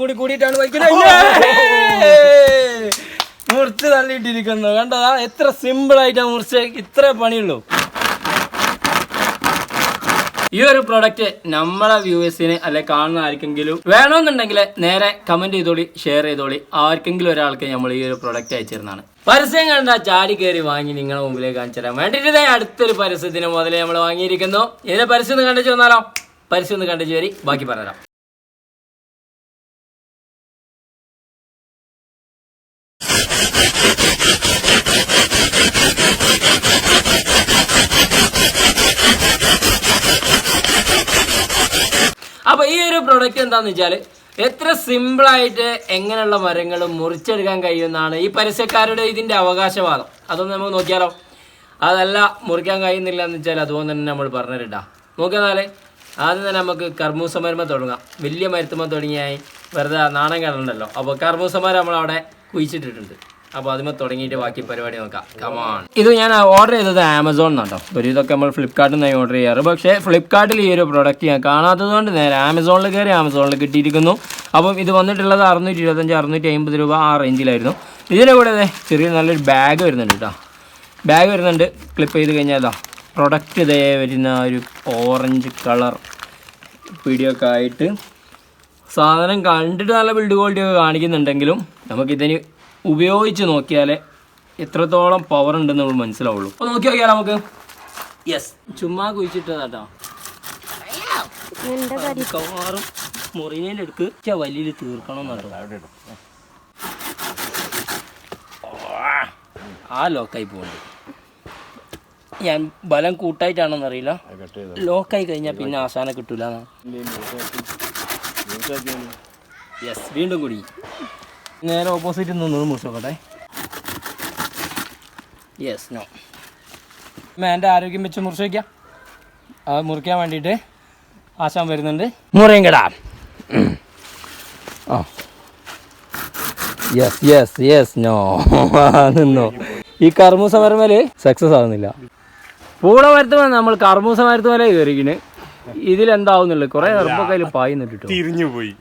കൂടി കൂടിയിട്ടാണ് വയ്ക്കുന്നത്. മുറിച്ച് തള്ളിയിട്ടിരിക്കുന്നു. കണ്ടതാ എത്ര സിമ്പിൾ ആയിട്ടാ മുറിച്ച് ഇത്ര പണിയുള്ളൂ. ഈ ഒരു പ്രൊഡക്റ്റ് നമ്മളെ വ്യൂവേഴ്സിന് അല്ലെ കാണുന്ന ആർക്കെങ്കിലും വേണമെന്നുണ്ടെങ്കിൽ നേരെ കമന്റ് ചെയ്തോളി ഷെയർ ചെയ്തോളി. ആർക്കെങ്കിലും ഒരാൾക്ക് നമ്മൾ ഈ ഒരു പ്രൊഡക്റ്റ് അയച്ചിരുന്നതാണ് പരസ്യം കണ്ട ചാടി കയറി വാങ്ങി നിങ്ങളെ മുമ്പിലേക്ക് കാണിച്ചു തരാൻ വേണ്ടിയിട്ട് അടുത്തൊരു പരസ്യത്തിന് മുതലേ നമ്മൾ വാങ്ങിയിരിക്കുന്നു. ഇതിന്റെ പരസ്യം ഒന്ന് കണ്ടിച്ചു വന്നാലോ? പരസ്യം ഒന്ന് കണ്ടിച്ചു വരി. ബാക്കി പറഞ്ഞുതരാം അപ്പൊ ഈ ഒരു പ്രൊഡക്റ്റ് എന്താണെന്ന് വെച്ചാൽ എത്ര സിമ്പിളായിട്ട് എങ്ങനെയുള്ള മരങ്ങൾ മുറിച്ചെടുക്കാൻ കഴിയുമെന്നാണ് ഈ പരസ്യക്കാരുടെ ഇതിന്റെ അവകാശവാദം. അതൊന്ന് നമുക്ക് നോക്കിയാലോ? അതല്ല മുറിക്കാൻ കഴിയുന്നില്ല എന്ന് വെച്ചാൽ അതുകൊണ്ട് തന്നെ നമ്മൾ പറഞ്ഞിട്ടാ നോക്കിയാൽ ആദ്യം തന്നെ നമുക്ക് കർമ്മൂസ മരുമ തുടങ്ങാം. വലിയ മരുത്തുമ്പോൾ തുടങ്ങിയായി വെറുതെ നാണം കിടണ്ടല്ലോ അപ്പോൾ കർമ്മൂസമാർ നമ്മളവിടെ കുഴിച്ചിട്ടിട്ടുണ്ട്. അപ്പോൾ അതിമ തുടങ്ങിയിട്ട് ബാക്കി പരിപാടി നോക്കാം. ഇത് ഞാൻ ഓർഡർ ചെയ്തത് ആമസോൺ കേട്ടോ ഒരു ഇതൊക്കെ നമ്മൾ ഫ്ലിപ്കാർട്ടിൽ നിന്നായി ഓർഡർ ചെയ്യാറ്. പക്ഷേ ഫ്ലിപ്കാർട്ടിൽ ഈ ഒരു പ്രോഡക്റ്റ് ഞാൻ കാണാത്തത് കൊണ്ട് നേരെ ആമസോണിൽ കയറി ആമസോണിൽ കിട്ടിയിരിക്കുന്നു. അപ്പം ഇത് വന്നിട്ടുള്ളത് അറുന്നൂറ്റി ഇരുപത്തഞ്ച് അറുന്നൂറ്റി അമ്പത് രൂപ ആ റേഞ്ചിലായിരുന്നു ഇതിന്റെ കൂടെ അതെ ചെറിയ നല്ലൊരു ബാഗ് വരുന്നുണ്ട് കേട്ടോ ബാഗ് വരുന്നുണ്ട്. ക്ലിപ്പ് ചെയ്ത് കഴിഞ്ഞാൽ അതാ പ്രൊഡക്റ്റ് ഇതേ വരുന്ന ഒരു ഓറഞ്ച് കളർ വീഡിയോ ആയിട്ട് സാധനം കണ്ടിട്ട് നല്ല ബിൽഡ് ക്വാളിറ്റി ഒക്കെ കാണിക്കുന്നുണ്ടെങ്കിലും നമുക്കിതിന് ഉപയോഗിച്ച് നോക്കിയാൽ എത്രത്തോളം പവർ ഉണ്ടെന്ന് നമ്മൾ മനസ്സിലാവുള്ളൂ. അപ്പോൾ നോക്കി നോക്കിയാൽ നമുക്ക്? യെസ് ചുമ്മാ കുഴിച്ചിട്ടതാട്ടോ. മിക്കവാറും മുറിനേന്റെ എടുക്ക് വലിയ തീർക്കണം എന്നോ ആ ലോക്കായി പോകുന്നുണ്ട് ഞാൻ ബലം കൂട്ടായിട്ടാണെന്ന് അറിയില്ല. ലോക്കായി കഴിഞ്ഞാൽ പിന്നെ ആശാന കിട്ടൂല യെസ് വീണ്ടും കൂടി. നേരെ ഓപ്പോസിറ്റ് നിന്നത് മുറിച്ച് നോക്കട്ടെ യെസ് നോ എന്റെ ആരോഗ്യം വെച്ച് മുറിച്ച് വയ്ക്കാം അത് മുറിക്കാൻ വേണ്ടിയിട്ട് ആശാൻ വരുന്നുണ്ട്. മുറിയും കടാ ആ. യെസ് യെസ് യെസ് നോ നിന്നോ. ഈ കർമ്മൂസ മരമേൽ സക്സസ് ആവുന്നില്ല. പൂള മരത്തുമേ നമ്മൾ കർമ്മൂസ മരത്തുമേലെ കയറിക്കണ് ഇതിലെന്താവുന്നുള്ളു? കുറെ കറുപ്പൊക്കെ അതിൽ കേട്ടോ തിരിഞ്ഞു പോയി.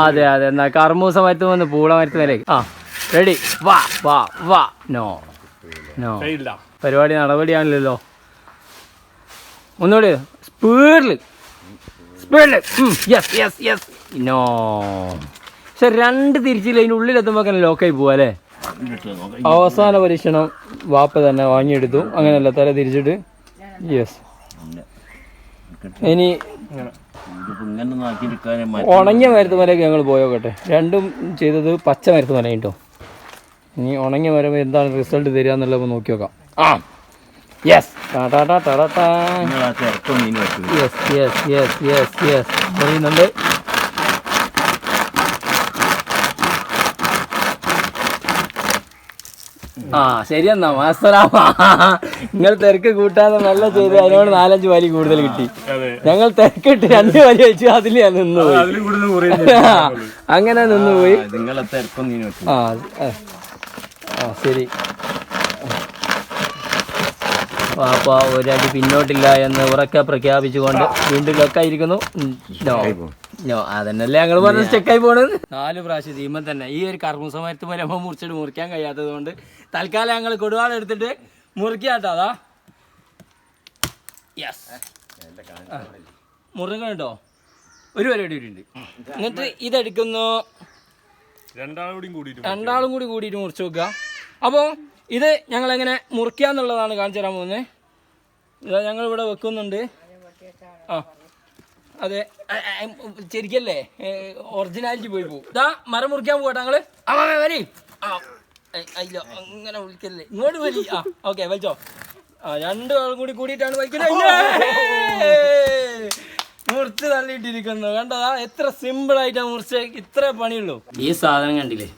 അതെ അതെ എന്നാ കർമ്മൂസ മരത്ത് വന്ന് പൂള മരത്തുമേലേക്ക് ആ റെഡി വാ വാ വാ. നോ നോ പരിപാടി നടപടിയാണല്ലോ. ഒന്നുകൂടി സ്പീഡിൽ സ്പീഡിൽ യെസ് യെസ് യെസ് നോ പക്ഷെ രണ്ട് തിരിച്ചില്ല അതിന്റെ ഉള്ളിലെത്തുമ്പോൾ ലോക്കായി പോവാ അല്ലേ? അവസാന പരീക്ഷണം വാപ്പ തന്നെ വാങ്ങിയെടുത്തു. അങ്ങനെയല്ല തല തിരിച്ചിട്ട്. യെസ് ഇനി ഉണങ്ങിയ മരത്തുമലയ്ക്ക് ഞങ്ങൾ പോയോക്കട്ടെ രണ്ടും ചെയ്തത് പച്ച മരത്തുമല കേട്ടോ. ഇനി ഉണങ്ങിയ മരം എന്താണ് റിസൾട്ട് തരിക എന്നുള്ളത് നോക്കി നോക്കാം. ആ yes yes yes yes yes yes പറയുന്നുണ്ട്. ആ ശരിയെന്നാ എന്നാ മാസ്റ്ററാമ നിങ്ങൾ തിരക്ക് കൂട്ടാതെ നല്ല ചെയ്ത് അതിനോട് നാലഞ്ച് വലി കൂടുതൽ കിട്ടി. ഞങ്ങൾ തിരക്കിട്ട് രണ്ട് വലി വെച്ചു അതിൽ ഞാൻ നിന്നു പോയി. അതിലും കൂടുതൽ അങ്ങനെ നിന്നുപോയി ആ ശരി. പാപ്പ ഒരടി പിന്നോട്ടില്ല എന്ന് ഉറക്കെ പ്രഖ്യാപിച്ചുകൊണ്ട് വീണ്ടും ലൊക്കായിരിക്കുന്നു. നോ. അതന്നല്ലേ ഞങ്ങൾ പറഞ്ഞ സ്റ്റെക്കായി പോണത് നാല് പ്രാവശ്യം തീമൻ തന്നെ. ഈ ഒരു കർമ്മസമയത്ത് വരുമ്പോൾ മുറിച്ചിട്ട് മുറിക്കാൻ കഴിയാത്തത് കൊണ്ട് തൽക്കാലം ഞങ്ങൾ കൊടുവാൾ അതാ. യെസ് കേട്ടോ ഒരു പരിപാടി കൂടി ഉണ്ട് എന്നിട്ട് ഇതെടുക്കുന്നു. രണ്ടാളും കൂടി രണ്ടാളും കൂടി കൂടിയിട്ട് മുറിച്ച് വെക്കുക. അപ്പോൾ ഇത് ഞങ്ങൾ എങ്ങനെ മുറിക്കാന്നുള്ളതാണ് കാണിച്ചു തരാൻ പോകുന്നത്. ഇതാ ഞങ്ങൾ ഇവിടെ വെക്കുന്നുണ്ട്. ആ. അതെ. ശരിക്കല്ലേ? ഒറിജിനാലിറ്റി പോയി പോകും ഇതാ മരം മുറിക്കാൻ പോകട്ടെ ഞങ്ങൾ. ആ വരി. ആ. അയ്യോ അങ്ങനെ വിളിക്കല്ലേ. ഇങ്ങോട്ട് വരി ആ ഓക്കെ വലിച്ചോ. ആ രണ്ടു ആളും കൂടി കൂടിയിട്ടാണ് വലിക്കുന്നത്. മുറിച്ച് തള്ളിയിട്ടിരിക്കുന്നു. കണ്ടതാ എത്ര സിമ്പിൾ ആയിട്ടാ മുറിച്ച്. ഇത്ര പണിയുള്ളൂ. ഈ സാധനം കണ്ടില്ലേ?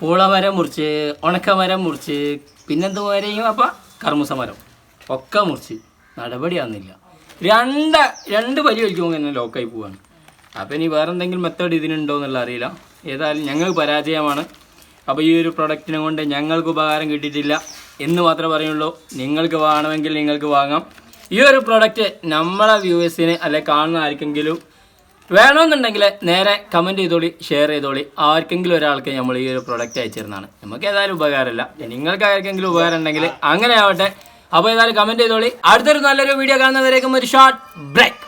പൂളമരം മുറിച്ച് ഉണക്കമരം മുറിച്ച് പിന്നെന്ത് മരം അപ്പ കർമ്മൂസ മരം ഒക്കെ മുറിച്ച്. നടപടിയാവുന്നില്ല രണ്ട് രണ്ട് പരി വലിക്കുമ്പോൾ തന്നെ ലോക്കായി പോവാണ്. അപ്പം ഇനി വേറെ എന്തെങ്കിലും മെത്തേഡ് ഇതിനുണ്ടോ എന്നുള്ള അറിയില്ല. ഏതായാലും ഞങ്ങൾ പരാജയമാണ്. അപ്പോൾ ഈ ഒരു പ്രൊഡക്റ്റിനെ കൊണ്ട് ഞങ്ങൾക്ക് ഉപകാരം കിട്ടിയിട്ടില്ല എന്ന് മാത്രമേ പറയുള്ളൂ. നിങ്ങൾക്ക് വേണമെങ്കിൽ നിങ്ങൾക്ക് വാങ്ങാം. ഈ ഒരു പ്രൊഡക്റ്റ് നമ്മളെ വ്യൂവേഴ്സിന് അല്ലെ കാണുന്ന ആർക്കെങ്കിലും വേണമെന്നുണ്ടെങ്കിൽ നേരെ കമന്റ് ചെയ്തോളി ഷെയർ ചെയ്തോളി. ആർക്കെങ്കിലും ഒരാൾക്ക് നമ്മൾ ഈ ഒരു പ്രൊഡക്റ്റ് അയച്ചിരുന്നതാണ്. നമുക്ക് ഏതായാലും ഉപകാരമില്ല. നിങ്ങൾക്ക് ആർക്കെങ്കിലും ഉപകാരം ഉണ്ടെങ്കിൽ അങ്ങനെ ആവട്ടെ. അപ്പോൾ ഏതായാലും കമന്റ് ചെയ്തോളി. അടുത്തൊരു നല്ലൊരു വീഡിയോ കാണുന്നവരേക്കും ഒരു ഷോർട്ട് ബ്രേക്ക്